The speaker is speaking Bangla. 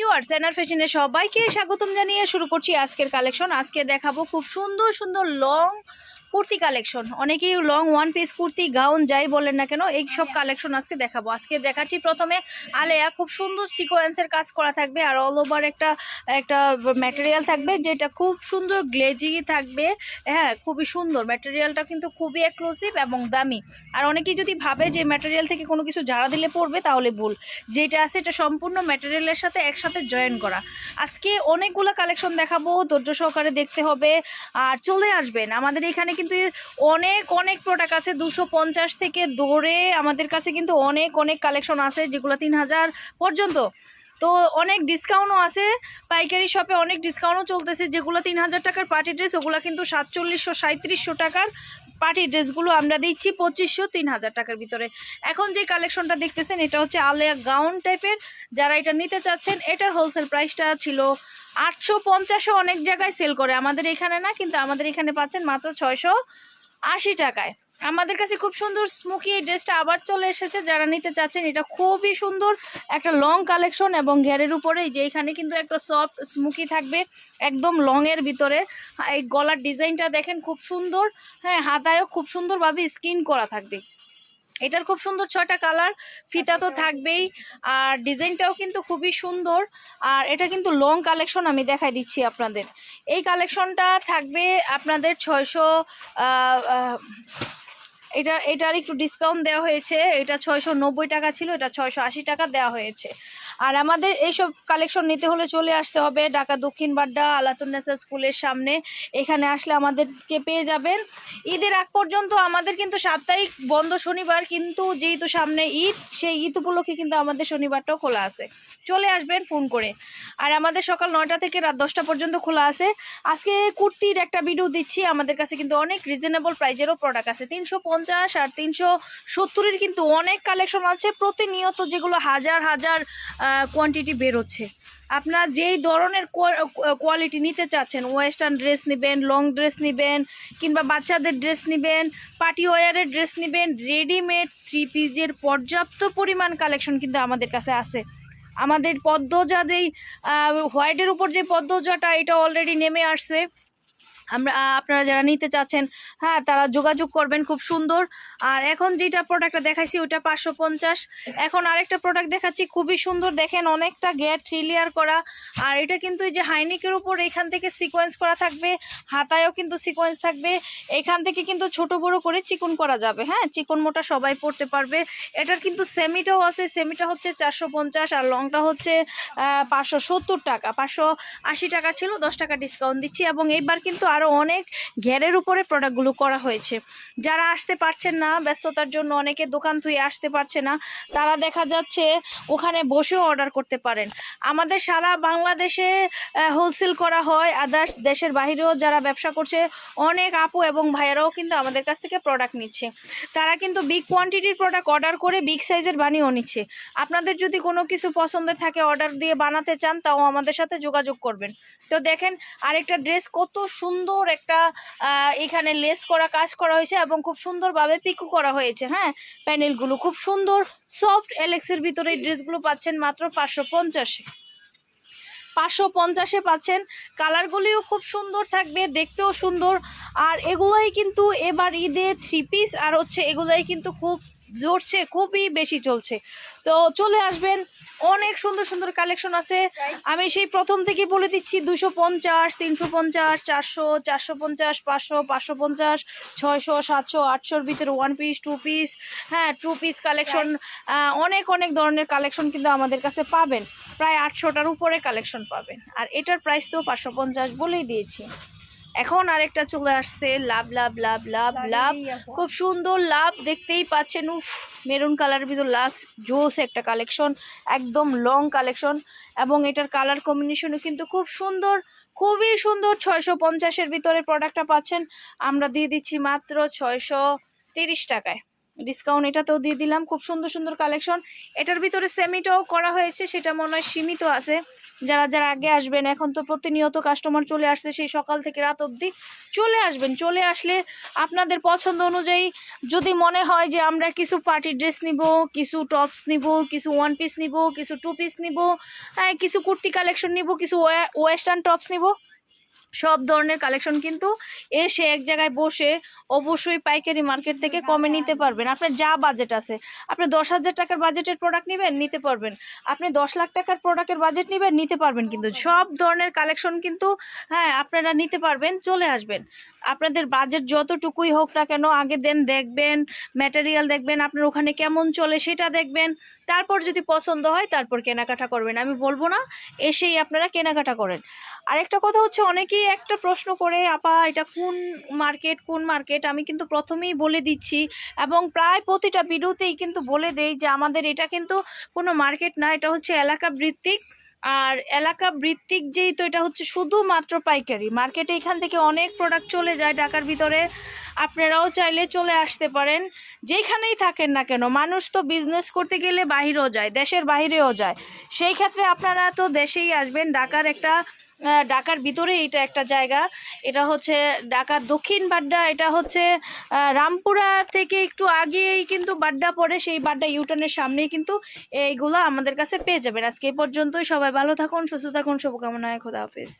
ভিউয়ার্স এনার ফ্যাশনে সবাইকে স্বাগতম জানিয়ে শুরু করছি আজকের কালেকশন আজকে দেখাবো খুব সুন্দর সুন্দর লং কুর্তি কালেকশন অনেকেই long one piece kurti gown যাই বলেন না কেন, এই সব কালেকশন আজকে দেখাবো। আজকে দেখাচ্ছি প্রথমে আলেয়া। খুব সুন্দর সিকোয়েন্সের কাজ করা থাকবে আর অল ওভার একটা একটা ম্যাটেরিয়াল থাকবে যেটা খুব সুন্দর গ্লেজি থাকবে। হ্যাঁ খুবই সুন্দর। ম্যাটেরিয়ালটা কিন্তু খুবই এক্সক্লুসিভ এবং দামি। আর অনেকেই যদি ভাবে যে ম্যাটেরিয়াল থেকে কোনো কিছু ঝাড়া দিলে পড়বে, তাহলে ভুল। যেটা আছে এটা সম্পূর্ণ ম্যাটেরিয়ালের সাথে একসাথে জয়েন করা। আজকে অনেকগুলো কালেকশন দেখাবো, ধৈর্য সহকারে দেখতে হবে। আর চলে আসবেন। আমাদের এখানে কিন্তু অনেক অনেক প্রোডাক্ট আছে। দুশো পঞ্চাশ থেকে দৌড়ে আমাদের কাছে কিন্তু অনেক অনেক কালেকশন আছে, যেগুলো তিন হাজার পর্যন্ত। তো অনেক ডিসকাউন্টও আছে, পাইকারি শপে অনেক ডিসকাউন্টও চলতেছে, যেগুলো তিন হাজার টাকার পার্টি ড্রেস ওগুলো কিন্তু সাতচল্লিশশো সাঁত্রিশশো টাকার পার্টি ড্রেসগুলো আমরা দিচ্ছি পঁচিশশো তিন হাজার টাকার ভিতরে। এখন যে কালেকশনটা দেখতেছেন, এটা হচ্ছে আলেয়া গাউন টাইপের যারা এটা নিতে চাচ্ছেন, এটার হোলসেল প্রাইসটা ছিল আটশো পঞ্চাশও অনেক জায়গায় সেল করে। আমাদের এখানে না, কিন্তু আমাদের এখানে পাচ্ছেন মাত্র ছয়শো আশি টাকায়। আমাদের কাছে খুব সুন্দর স্মুকি এই ড্রেসটা আবার চলে এসেছে। যারা নিতে চাচ্ছেন, এটা খুবই সুন্দর একটা লং কালেকশন এবং ঘেরের উপরে এই যে এখানে কিন্তু একটা সফট স্মুকি থাকবে একদম লংয়ের ভিতরে। এই গলার ডিজাইনটা দেখেন খুব সুন্দর। হ্যাঁ হাতায়ও খুব সুন্দরভাবে স্কিন করা থাকবে। এটার খুব সুন্দর ছয়টা কালার ফিতা তো থাকবেই। আর ডিজাইনটাও কিন্তু খুবই সুন্দর। আর এটা কিন্তু লং কালেকশন আমি দেখাই দিচ্ছি আপনাদের। এই কালেকশনটা থাকবে আপনাদের ছয়শো এটা, এটার একটু ডিসকাউন্ট দেওয়া হয়েছে। এটা ছয়শো নব্বই টাকা ছিল, এটা ছয়শো আশি টাকা দেওয়া হয়েছে। আর আমাদের এইসব কালেকশন নিতে হলে চলে আসতে হবে ঢাকা দক্ষিণ বাড্ডা আলাতুন্নেসা স্কুলের সামনে। এখানে আসলে আমাদেরকে পেয়ে যাবেন। ঈদের আগ পর্যন্ত আমাদের কিন্তু সাপ্তাহিক বন্ধ শনিবার, কিন্তু যেহেতু সামনে ঈদ, সেই ঈদ উপলক্ষে কিন্তু আমাদের শনিবারটাও খোলা আছে। চলে আসবেন ফোন করে। আর আমাদের সকাল নয়টা থেকে রাত দশটা পর্যন্ত খোলা আছে। আজকে কুর্তির একটা ভিডিও দিচ্ছি। আমাদের কাছে কিন্তু অনেক রিজনেবল প্রাইজেরও প্রোডাক্ট আছে। তিনশো পঞ্চাশ আর তিনশো সত্তরের কিন্তু অনেক কালেকশন আছে। প্রতিনিয়ত যেগুলো হাজার হাজার কোয়ান্টিটি বেরোচ্ছে। আপনার যেই ধরনের কোয়ালিটি নিতে চাচ্ছেন ওয়েস্টার্ন ড্রেস নেবেন লং ড্রেস নেবেন, কিংবা বাচ্চাদের ড্রেস নেবেন পার্টি ওয়ারের ড্রেস নেবেন রেডিমেড থ্রি পিজের পর্যাপ্ত পরিমাণ কালেকশন কিন্তু আমাদের কাছে আছে। আমাদের পদ্মজাদেই হোয়াইটের উপর যে পদ্মজাটা, এটা অলরেডি নেমে আসছে। আমরা আপনারা যারা নিতে চাচ্ছেন হ্যাঁ তারা যোগাযোগ করবেন, খুব সুন্দর। আর এখন যেটা প্রোডাক্টটা দেখাইছি, ওইটা পাঁচশো পঞ্চাশ। এখন আরেকটা প্রোডাক্ট দেখাচ্ছি, খুবই সুন্দর। দেখেন অনেকটা গেট থ্রিলিয়ার করা। আর এটা কিন্তু এই যে হাইনিকের উপর এখান থেকে সিকোয়েন্স করা থাকবে, হাতায়ও কিন্তু সিকোয়েন্স থাকবে। এখান থেকে কিন্তু ছোট বড় করে চিকন করা যাবে হ্যাঁ? চিকন মোটা সবাই পড়তে পারবে। এটার কিন্তু সেমিটাও আছে সেমিটা হচ্ছে চারশো পঞ্চাশ আর লংটা হচ্ছে পাঁচশো সত্তর টাকা। পাঁচশো আশি টাকা ছিল, দশ টাকা ডিসকাউন্ট দিচ্ছি। এবং এইবার কিন্তু আরও অনেক ঘেরের উপরে প্রোডাক্টগুলো করা হয়েছে। যারা আসতে পারছেন না, ব্যস্ততার জন্য অনেকে দোকান থুয়ে আসতে পারছে না, তারা দেখা যাচ্ছে ওখানে বসেও অর্ডার করতে পারেন। আমাদের সারা বাংলাদেশে হোলসেল করা হয় আদার্স দেশের বাইরেও যারা ব্যবসা করছে, অনেক আপু এবং ভাইয়েরাও কিন্তু আমাদের কাছ থেকে প্রোডাক্ট নিচ্ছে। তারা কিন্তু বিগ কোয়ান্টিটির প্রোডাক্ট অর্ডার করে বিগ সাইজের বানিয়েও নিচ্ছে। আপনাদের যদি কোনো কিছু পছন্দের থাকে অর্ডার দিয়ে বানাতে চান, তাও আমাদের সাথে যোগাযোগ করবেন। তো দেখেন, আরেকটা ড্রেস কত সুন্দর একটা এখানে লেস করা, কাজ করা হয়েছে এবং খুব সুন্দরভাবে পিকু করা হয়েছে হ্যাঁ? প্যানেলগুলো খুব সুন্দর, সফট এলেক্সের ভিতরে এই ড্রেসগুলো পাচ্ছেন মাত্র পাঁচশো পঞ্চাশে পাঁচশো পঞ্চাশে পাচ্ছেন, কালারগুলিও খুব সুন্দর থাকবে, দেখতেও সুন্দর। আর এগুলোই কিন্তু এবার ঈদে থ্রি পিস আর হচ্ছে এগুলোই কিন্তু খুব জোরছে খুবই বেশি চলছে। তো চলে আসবেন অনেক সুন্দর সুন্দর কালেকশন আছে। আমি সেই প্রথম থেকেই বলে দিচ্ছি দুশো পঞ্চাশ তিনশো পঞ্চাশ চারশো চারশো পঞ্চাশ পাঁচশো পাঁচশো পঞ্চাশ ছয়শো সাতশো আটশোর ভিতরে ওয়ান পিস টু পিস হ্যাঁ টু পিস কালেকশন অনেক অনেক ধরনের কালেকশন কিন্তু আমাদের কাছে পাবেন। প্রায় আটশোটার উপরে কালেকশন পাবেন। আর এটার প্রাইস তো পাঁচশো পঞ্চাশ বলেই দিয়েছি। এখন আরেকটা চলে আসছে লাভ লাভ লাভ লাভ লাভ। খুব সুন্দর লাভ দেখতেই পাচ্ছেন উফ মেরুন কালারের ভিতর লাভ জোস একটা কালেকশন একদম লং কালেকশন। এবং এটার কালার কম্বিনেশনও কিন্তু খুব সুন্দর খুবই সুন্দর। ছয়শো পঞ্চাশের ভিতরে প্রোডাক্টটা পাচ্ছেন আমরা দিয়ে দিচ্ছি মাত্র ছয়শো তিরিশ টাকায়। ডিসকাউন্ট এটাতেও দিয়ে দিলাম। খুব সুন্দর সুন্দর কালেকশন এটার ভিতরে সেমিটাও করা হয়েছে, সেটা মনে হয় সীমিত আছে। যারা যারা আগে আসবেন, এখন তো প্রতিনিয়ত কাস্টমার চলে আসছে, সেই সকাল থেকে রাত অবধি চলে আসবেন। চলে আসলে আপনাদের পছন্দ অনুযায়ী যদি মনে হয় যে আমরা কিছু পার্টি ড্রেস নিব, কিছু টপস নিব, কিছু ওয়ান পিস নিব, কিছু টু পিস নিব কিছু কুর্তি কালেকশন নিব, কিছু ওয়েস্টার্ন টপস নিব সব ধরনের কালেকশন কিন্তু এসে এক জায়গায় বসে অবশ্যই পাইকারি মার্কেট থেকে কমে নিতে পারবেন। আপনার যা বাজেট আছে আপনি দশ হাজার টাকার বাজেটের প্রোডাক্ট নেবেন নিতে পারবেন। আপনি দশ লাখ টাকার প্রোডাক্টের বাজেট নেবেন নিতে পারবেন কিন্তু। সব ধরনের কালেকশন কিন্তু হ্যাঁ আপনারা নিতে পারবেন চলে আসবেন। আপনাদের বাজেট যতটুকুই হোক না কেন আগে দেন দেখবেন ম্যাটেরিয়াল দেখবেন আপনার ওখানে কেমন চলে সেটা দেখবেন। তারপর যদি পছন্দ হয় তারপর কেনাকাটা করবেন। আমি বলব না এসেই আপনারা কেনাকাটা করেন। আরেকটা কথা হচ্ছে অনেকেই একটা প্রশ্ন করে, আপা, এটা কোন মার্কেট কোন মার্কেট আমি কিন্তু প্রথমেই বলে দিচ্ছি, এবং প্রায় প্রতিটা ভিডিওতেই কিন্তু বলে দেই যে আমাদের এটা কিন্তু কোনো মার্কেট না, এটা হচ্ছে এলাকা ভিত্তিক আর এলাকা ভিত্তিক যেহেতু এটা হচ্ছে শুধুমাত্র পাইকারি। মার্কেটে এখান থেকে অনেক প্রোডাক্ট চলে যায় ঢাকার ভিতরে। আপনারাও চাইলে চলে আসতে পারেন। যেখানেই থাকেন না কেন, মানুষ তো বিজনেস করতে গেলে বাহিরেও যায়, দেশের বাইরেও যায়। সেই ক্ষেত্রে আপনারা তো দেশেই আসবেন, ঢাকার একটা ঢাকার ভিতরে এটা একটা জায়গা। এটা হচ্ছে ঢাকার দক্ষিণ বাড্ডা, এটা হচ্ছে রামপুরা থেকে একটু আগেই কিন্তু বাড্ডা পড়ে, সেই বাড্ডা ইউটার্নের সামনেই কিন্তু এইগুলো আমাদের কাছে পেয়ে যাবেন। আজকে এই পর্যন্তই, সবাই ভালো থাকুন, সুস্থ থাকুন, শুভকামনায় খোদা হাফেজ।